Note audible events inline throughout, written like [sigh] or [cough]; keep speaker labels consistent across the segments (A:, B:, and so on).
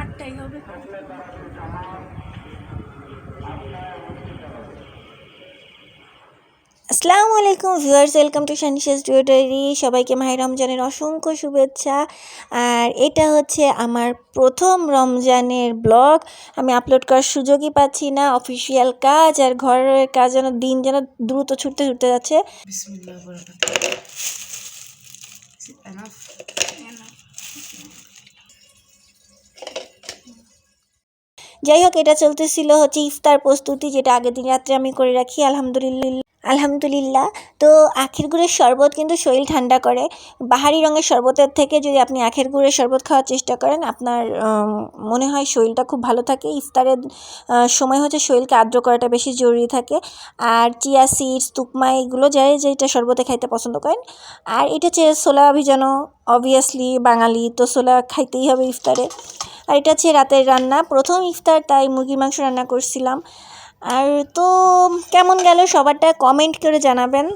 A: আটটাই হবে।
B: আসসালামু আলাইকুম viewers welcome to Shanishas jewellery সবাইকে মাহের রমজানের অসংখ্য শুভেচ্ছা। আর এটা হচ্ছে আমার প্রথম রমজানের ব্লগ। আমি আপলোড করার সুযোগই পাচ্ছি না অফিসিয়াল কাজ আর ঘরের কাজ যেন দিন যেন দ্রুত ছুটতে ছুটতে যাচ্ছে।
C: বিসমিল্লাহ
B: যাই হোক, এটা চলতেছিল হচ্ছে ইফতার প্রস্তুতি, যেটা আগের দিন রাত্রে আমি করে রাখি, আলহামদুলিল্লাহ। আলহামদুলিল্লাহ। তো আখের গুড়ের শরবত কিন্তু শরীর ঠান্ডা করে। বাহারি রঙের শরবতের থেকে যদি আপনি আখের গুড়ের শরবত খাওয়ার চেষ্টা করেন, আপনার মনে হয় শরীরটা খুব ভালো থাকে। ইফতারের সময় হচ্ছে শরীরকে আর্দ্র করাটা বেশি জরুরি থাকে। আর চিয়া সিডস, তুকমা, এগুলো যাই যেটা শরবতে খাইতে পছন্দ করেন। আর এটা হচ্ছে ছোলা ভিজানো অবভিয়াসলি বাঙালি, তো সোলা খাইতেই হবে ইফতারে। আর এটা হচ্ছে রাতের রান্না। প্রথম ইফতার তাই মুরগির মাংস রান্না করছিলাম। আর তো, কেমন গেল সবারটা কমেন্ট করে জানাবেন।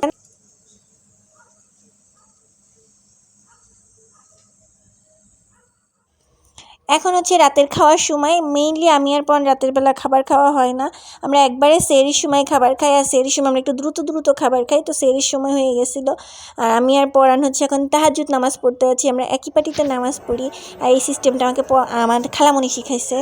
B: এখন হচ্ছে রাতের খাওয়ার সময়। মেইনলি আমি আর পর রাতের বেলা খাবার খাওয়া হয় না। আমরা একবারে সেরির সময় খাবার খাই, আর সেরির সময় আমরা একটু দ্রুত দ্রুত খাবার খাই, তো সেরির সময় হয়ে গেছিল। আর আমি আর পরান হচ্ছে এখন তাহাজুদ নামাজ পড়তে আছি আমরা একই পাটিতে নামাজ পড়ি, আর এই সিস্টেমটা আমাকে আমার খালামণি শিখাইছে।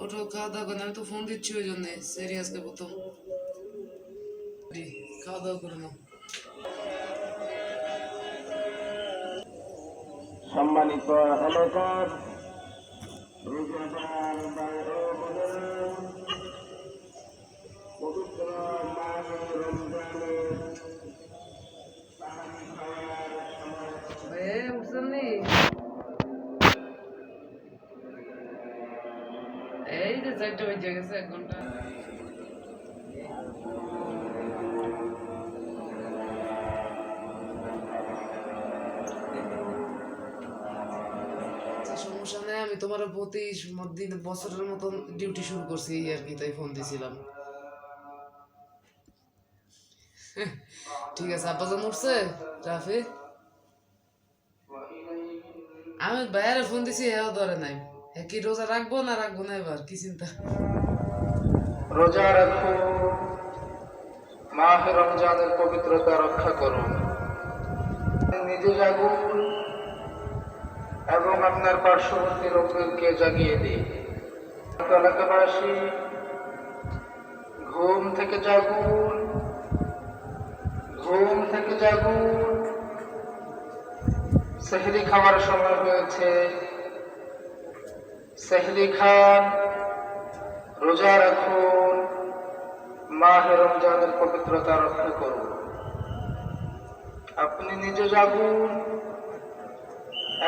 C: ওটা খাওয়া দাওয়া আমি তো ফোন দিচ্ছি ওই জন্যে। সিরিয়াসকে প্রথম। খাওয়া দাওয়া করে নাও।
D: সম্মানিত এলাকার
C: গেছে এক ঘণ্টা। আচ্ছা, আমি তোমার প্রতি দিন বছরের মতন ডিউটি শুরু করছি এই আর কি তাই ফোন দিছিলাম। ঠিক আছে আব্বাজান উঠছে? রাফি? আমি বাইরে ফোন দিছি হ্যাঁ ধরে নাই। কি রোজা রাখব না রাখব না এবার? কি চিন্তা?
D: রোজা রাখো মাহে রমজানের পবিত্রতা রক্ষা করুন নিজে জাগুন এবং আপনার পার্শ্ববর্তী লোকদেরকে জাগিয়ে দিন। এলাকাবাসী, ঘুম থেকে জাগুন, ঘুম থেকে জাগুন। সেহরি খাওয়ার সময় হয়েছে। সেহরি খান, রোজা রাখুন, মাহে রমজানের পবিত্রতা রক্ষা করুন। আপনি নিজে জাগুন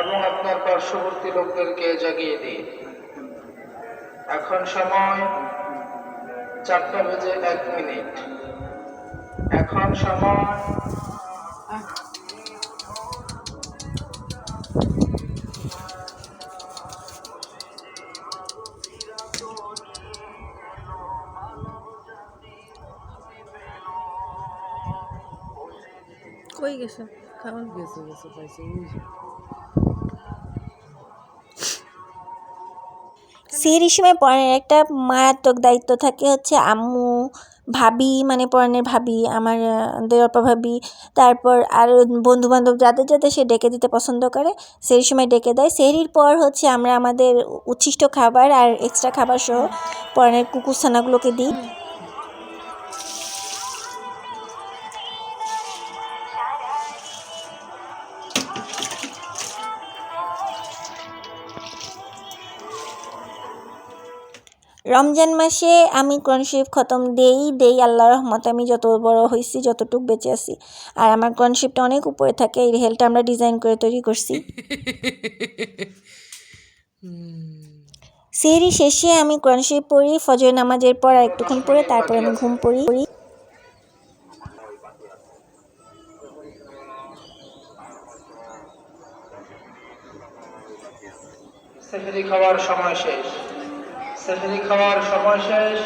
D: এবং আপনার পার্শ্ববর্তী লোকদেরকে জাগিয়ে দিন। এখন সময় চারটা বেজে এক মিনিট। এখন সময়
A: কই গেছে
C: গেছে গেছে পাইছে।
B: সেহরির সময় পরানের একটা মারাত্মক দায়িত্ব থাকে হচ্ছে আম্মু ভাবি মানে পরানের ভাবি আমার দেওয়াপা ভাবি তারপর আর বন্ধু বান্ধব যাদের যাদের সে ডেকে দিতে পছন্দ করে সেই সময় ডেকে দেয় সেহরির পর হচ্ছে আমরা আমাদের উচ্ছিষ্ট খাবার আর এক্সট্রা খাবার সহ পরানের কুকুরছানাগুলোকে দিই রমজান মাসে আমি কোরআন শরীফ খতম দেই দেই আল্লাহ রহমতে আমি যত বড় হয়েছি যতটুক বেঁচে আছি। আর আমার কোরআন শরীফটা অনেক উপরে থাকে এই রেহেলটা আমরা ডিজাইন করে তৈরি করছি। সেহরি শেষে আমি কোরআন শরীফ পড়ি ফজর নামাজের পর একটুক্ষণ পড়ে তারপর আমি ঘুম পড়ি।
D: সেহরি খাওয়ার সময় শেষ। সেহরি খাওয়ার সময় শেষ।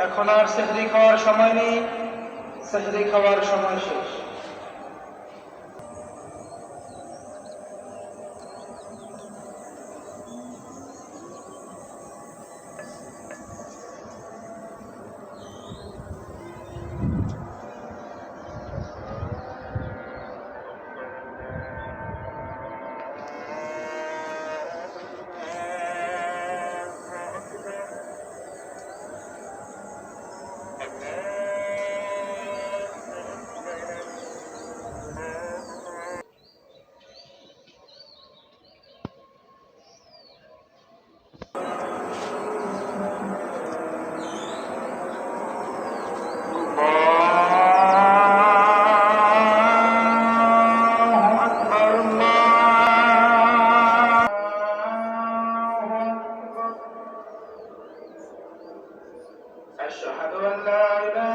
D: এখন আর সেহরি খাওয়ার সময় নেই। সেহরি খাওয়ার সময় শেষ। أشهد أن لا إله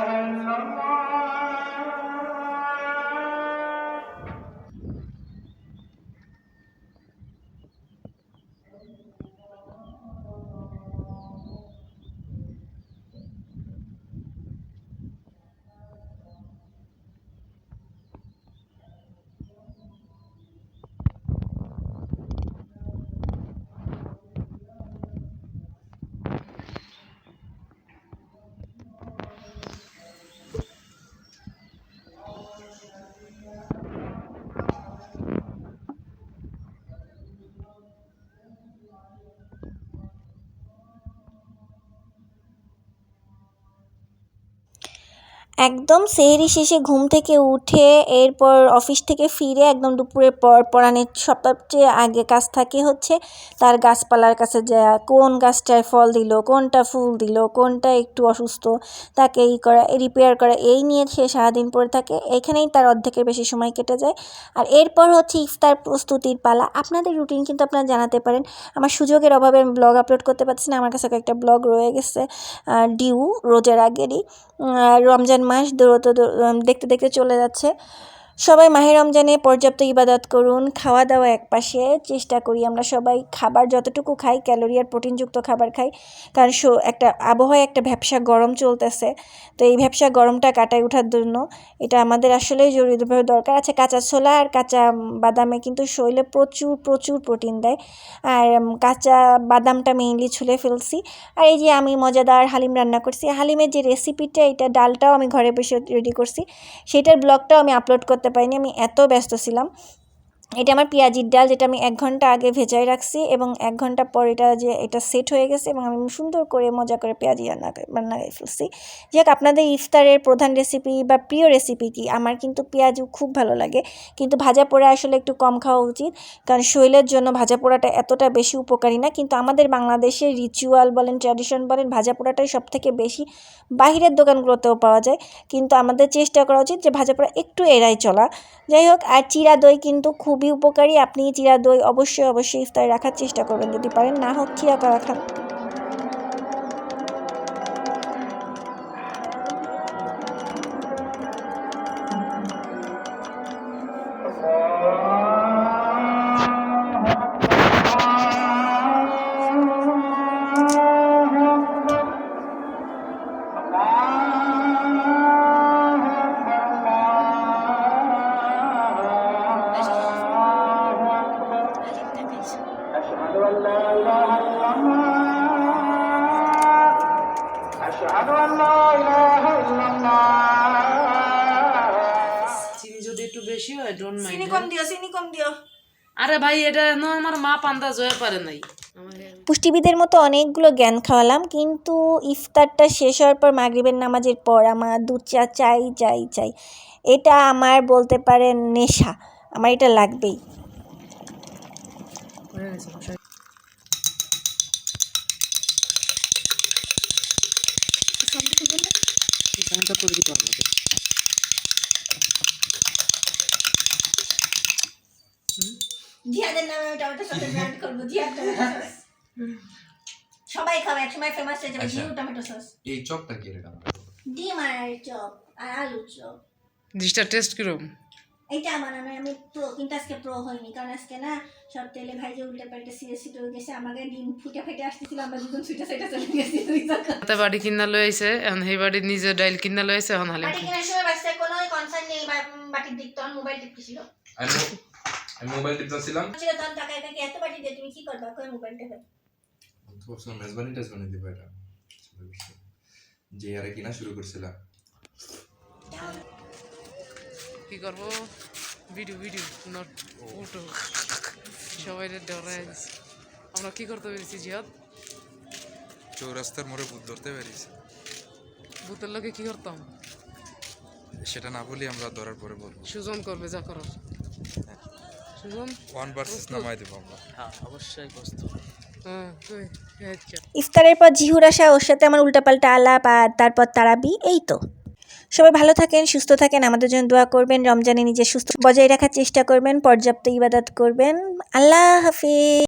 B: একদম সেহরি শেষে ঘুম থেকে উঠে এরপর অফিস থেকে ফিরে একদম দুপুরের পর পরাণের সবচেয়ে আগে কাজ থাকে হচ্ছে তার গাছপালার কাছে যাওয়া। কোন গাছটায় ফল দিল, কোনটা ফুল দিল, কোনটা একটু অসুস্থ, তাকে এই করা রিপেয়ার করা, এই নিয়ে সে সারাদিন পরে থাকে। এখানেই তার অর্ধেকের বেশি সময় কেটে যায়। আর এরপর হচ্ছে ইফতার প্রস্তুতির পালা। আপনাদের রুটিন কিন্তু আপনারা জানাতে পারেন। আমার সুযোগের অভাবে আমি ব্লগ আপলোড করতে পারছি না। আমার কাছে কয়েকটা ব্লগ রয়ে গেছে। ডিউ রোজার আগেরই। রমজান মাস দূরত্ব দেখতে দেখতে চলে যাচ্ছে। সবাই মাহে রমজানে পর্যাপ্ত ইবাদত করুন খাওয়া দাওয়া এক পাশে চেষ্টা করি আমরা সবাই খাবার যতটুকু খাই, ক্যালোরি আর প্রোটিনযুক্ত খাবার খাই, কারণ শো- একটা আবহাওয়ায় একটা ভ্যাবসা গরম চলতেছে। তো এই ভ্যাবসা গরমটা কাটায় ওঠার জন্য এটা আমাদের আসলেই জরুরিভাবে দরকার আছে। কাঁচা ছোলা আর কাঁচা বাদামে কিন্তু শরীরে প্রচুর প্রচুর প্রোটিন দেয়। আর কাঁচা বাদামটা মেইনলি ছুলে ফেলছি। আর এই যে আমি মজাদার হালিম রান্না করছি, হালিমের যে রেসিপিটা, এটা ডালটাও আমি ঘরে বসে রেডি করছি, সেটার ব্লগটাও আমি আপলোড করতে পারিনি আমি এত ব্যস্ত ছিলাম। এটা আমার পেঁয়াজির ডাল, যেটা আমি এক ঘণ্টা আগে ভেজাই রাখছি এবং এক ঘণ্টা পর এটা যে এটা সেট হয়ে গেছে এবং আমি সুন্দর করে মজা করে পেঁয়াজি রান্না রান্না ফেলছি। যাক আপনাদের ইফতারের প্রধান রেসিপি বা প্রিয় রেসিপি কি? আমার কিন্তু পেঁয়াজু খুব ভালো লাগে, কিন্তু ভাজা পোড়া আসলে একটু কম খাওয়া উচিত, কারণ শরীরের জন্য ভাজা পোড়াটা এতটা বেশি উপকারী না, কিন্তু আমাদের বাংলাদেশের রিচুয়াল বলেন ট্র্যাডিশন বলেন, ভাজা পোড়াটাই সব থেকে বেশি বাহিরের দোকানগুলোতেও পাওয়া যায়, কিন্তু আমাদের চেষ্টা করা উচিত যে ভাজা পোড়া একটু এড়াই চলা। যাই হোক, আর চিরা দই কিন্তু খুবই উপকারী। আপনি চিরা দই অবশ্যই অবশ্যই ইফতারে রাখার চেষ্টা করবেন। যদি পারেন, না হোক চিরা করা খান।
C: আরে ভাই এটা না আমার মা পান্তা জয় পারে নাই।
B: পুষ্টিবিদের মতো অনেকগুলো জ্ঞান খাওয়ালাম কিন্তু ইফতারটা শেষ হওয়ার পর মাগরিবের নামাজের পর আমার দুধ চা চাই চাই চাই। এটা আমার বলতে পারে নেশা আমার এটা লাগবেই।
C: হয়ে গেছে মশাই। এই সাউন্ডটা করে দিতে হবে
B: জিহাদের নামে আমি টমেটো সসের ব্র্যান্ড করব জিহাদ টমেটো [laughs] সস। সবাই খাবে একসময় ফেমাস হয়ে যাবে
E: আচ্ছা।
B: Tomato sauce.
E: এই চপটা কি
B: ডিম আর চপ আর আলু চপ।
C: ডিশটা টেস্ট কিরম?
B: এইটা বানানো আমি প্রো কিন্তু আজকে প্রো হয়নি কারণ আজকে না সব তেলে ভাইজে উল্টে পাল্টে সিরে সিটে হয়ে গেছে আমাকে ডিম ফুটে ফেটে আসতেছিল আমরা দুজন ছুটে সেটা চলে গেছি দুই জায়গা
C: হাতে বাড়ি কিনা লই আইছে এখন সেই বাড়ি নিজে ডাইল কিনা লই আইছে এখন
B: বাটি কেনার সময় কোনো কনসার্ন নেই বাটির দিক তখন মোবাইল টিপতেছিল।
E: আমি মোবাইল টিপতেছিলাম
B: ছিল তখন তাকায় তাকে এত বাটি দিয়ে তুমি কি করবা? কই মোবাইল টেপে
E: তো ভাবছিলাম মেজবানি টেজবানি দিবা এটা। যে আরে কিনা শুরু করছিলাম।
C: কি করব? ভিডিও ভিডিও নট ফটো সবাই ডরাই দিছে। আমরা কি করতে পেরেছি জিহাদ?
F: চৌরাস্তার মোড়ে ভূত ধরতে পারিস
C: ভূতের লোকে কি করতাম?
F: সেটা না বলি আমরা ধরার পরে বলব।
C: সুজন করবে যা করার। সুজন
F: ওয়ান ভার্সেস নামাই দেবো আমরা
C: হ্যাঁ কই এই
B: ইফতারের পর জিহুর আসা ওর সাথে আমার উল্টাপাল্টা আলাপ আর তারপর তারাবি এই তো। সবাই ভালো থাকেন সুস্থ থাকেন আমাদের জন্য দোয়া করবেন রমজানে নিজের সুস্থ বজায় রাখার চেষ্টা করবেন পর্যাপ্ত ইবাদত করবেন। আল্লাহ হাফিজ।